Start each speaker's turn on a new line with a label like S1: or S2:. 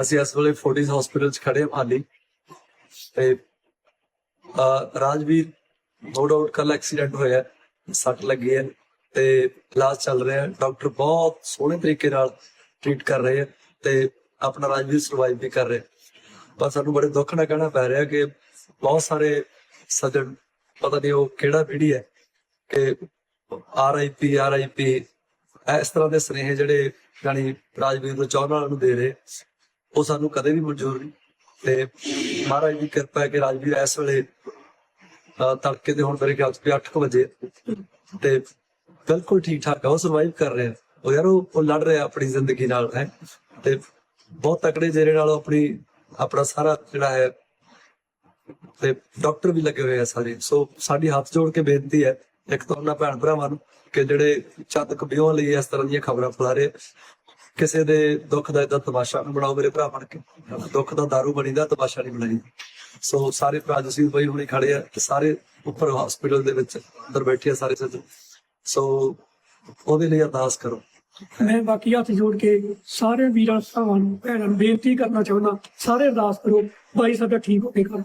S1: ਅਸੀਂ ਇਸ ਵੇਲੇ ਫੋਰਟਿਸ ਹਸਪੀਟਲ 'ਚ ਖੜੇ ਹਾਂ ਤੇ ਰਾਜਵੀਰ ਨੋ ਡਾਊਟ ਕੱਲ ਐਕਸੀਡੈਂਟ ਹੋਇਆ, ਸੱਟ ਲੱਗੀ ਹੈ ਤੇ ਇਲਾਜ ਚੱਲ ਰਿਹਾ ਡਾਕਟਰ ਬਹੁਤ ਸੋਹਣੇ ਤਰੀਕੇ ਨਾਲ ਟ੍ਰੀਟ ਕਰ ਰਹੇ ਹੈ ਤੇ ਆਪਣਾ ਰਾਜਵੀਰ ਸਰਵਾਈਵ ਵੀ ਕਰ ਰਿਹਾ ਪਰ ਸਾਨੂੰ ਬੜੇ ਦੁੱਖ ਨਾਲ ਕਹਿਣਾ ਪੈ ਰਿਹਾ ਕਿ ਬਹੁਤ ਸਾਰੇ ਸੱਜਣ, ਪਤਾ ਨਹੀਂ ਉਹ ਕਿਹੜਾ ਪੀੜ੍ਹੀ ਹੈ ਕਿ ਆਰਆਈਪੀ ਆਰਆਈਪੀ ਇਸ ਤਰ੍ਹਾਂ ਦੇ ਸੁਨੇਹੇ ਜਿਹੜੇ ਜਾਨੀ ਰਾਜਵੀਰ ਨੂੰ ਚਾਹਣ ਵਾਲਿਆਂ ਨੂੰ ਦੇ ਰਹੇ। ਉਹ ਸਾਨੂੰ ਕਦੇ ਵੀ ਮਨਜ਼ੂਰ ਨਹੀਂ। ਤੇ ਮਹਾਰਾਜ ਦੀ ਕਿਰਪਾ ਹੈ ਕਿ ਰਾਜਵੀਰ ਇਸ ਵੇਲੇ ਤੜਕੇ ਦੇ ਹੁਣ ਮੇਰੇ ਖਿਆਲ ਚ 8 ਵਜੇ ਤੇ ਬਿਲਕੁਲ ਠੀਕ ਠਾਕ ਹੈ ਉਹ ਸਰਵਾਈਵ ਕਰ ਰਿਹਾ ਉਹ ਯਾਰ, ਉਹ ਲੜ ਰਿਹਾ ਆਪਣੀ ਜ਼ਿੰਦਗੀ ਨਾਲ, ਹੈ। ਤੇ ਬਹੁਤ ਤਕੜੇ ਜਿਹੜੇ ਨਾਲ ਆਪਣੀ, ਆਪਣਾ ਸਾਰਾ ਜਿਹੜਾ ਹੈ, ਤੇ ਡਾਕਟਰ ਵੀ ਲੱਗੇ ਹੋਏ ਆ ਸਾਰੇ। ਸੋ ਸਾਡੀ ਹੱਥ ਜੋੜ ਕੇ ਬੇਨਤੀ ਹੈ, ਇੱਕ ਤਾਂ ਉਹਨਾਂ ਭੈਣ ਭਰਾਵਾਂ ਨੂੰ ਕਿ ਜਿਹੜੇ ਚੰਦ ਕਬੀਆਂ ਲਈ ਇਸ ਤਰ੍ਹਾਂ ਦੀਆਂ ਖਬਰਾਂ ਫੈਲਾ ਰਹੇ ਕਿਸੇ ਦੇ ਦੁੱਖ ਦਾ ਇਦਾਂ ਤਮਾਸ਼ਾ ਨਾ ਬਣਾਓ, ਮੇਰੇ ਭਰਾ ਬਣ ਕੇ। ਦੁੱਖ ਦਾ ਦਾਰੂ ਬਣੀਦਾ, ਤਮਾਸ਼ਾ ਨਹੀਂ ਬਣਾਈ। ਸੋ ਸਾਰੇ ਭਰਾ ਜਸੀਰ ਭਾਈ ਹੁਣੇ ਖੜੇ ਆ ਸਾਰੇ ਉੱਪਰ ਹਸਪੀਟਲ ਦੇ ਵਿੱਚ ਅੰਦਰ ਬੈਠੇ ਆ ਸਾਰੇ ਸੱਜਣ ਸੋ ਉਹਦੇ ਲਈ ਅਰਦਾਸ ਕਰੋ।
S2: ਮੈਂ ਬਾਕੀ ਹੱਥ ਜੋੜ ਕੇ ਸਾਰੇ ਵੀਰਾਂ, ਭਰਾਵਾਂ ਨੂੰ, ਭੈਣਾਂ ਨੂੰ ਬੇਨਤੀ ਕਰਨਾ ਚਾਹੁੰਦਾ, ਸਾਰੇ ਅਰਦਾਸ ਕਰੋ, ਬਾਈ ਸਾਡਾ ਠੀਕ ਹੋ ਕੇ ਘਰ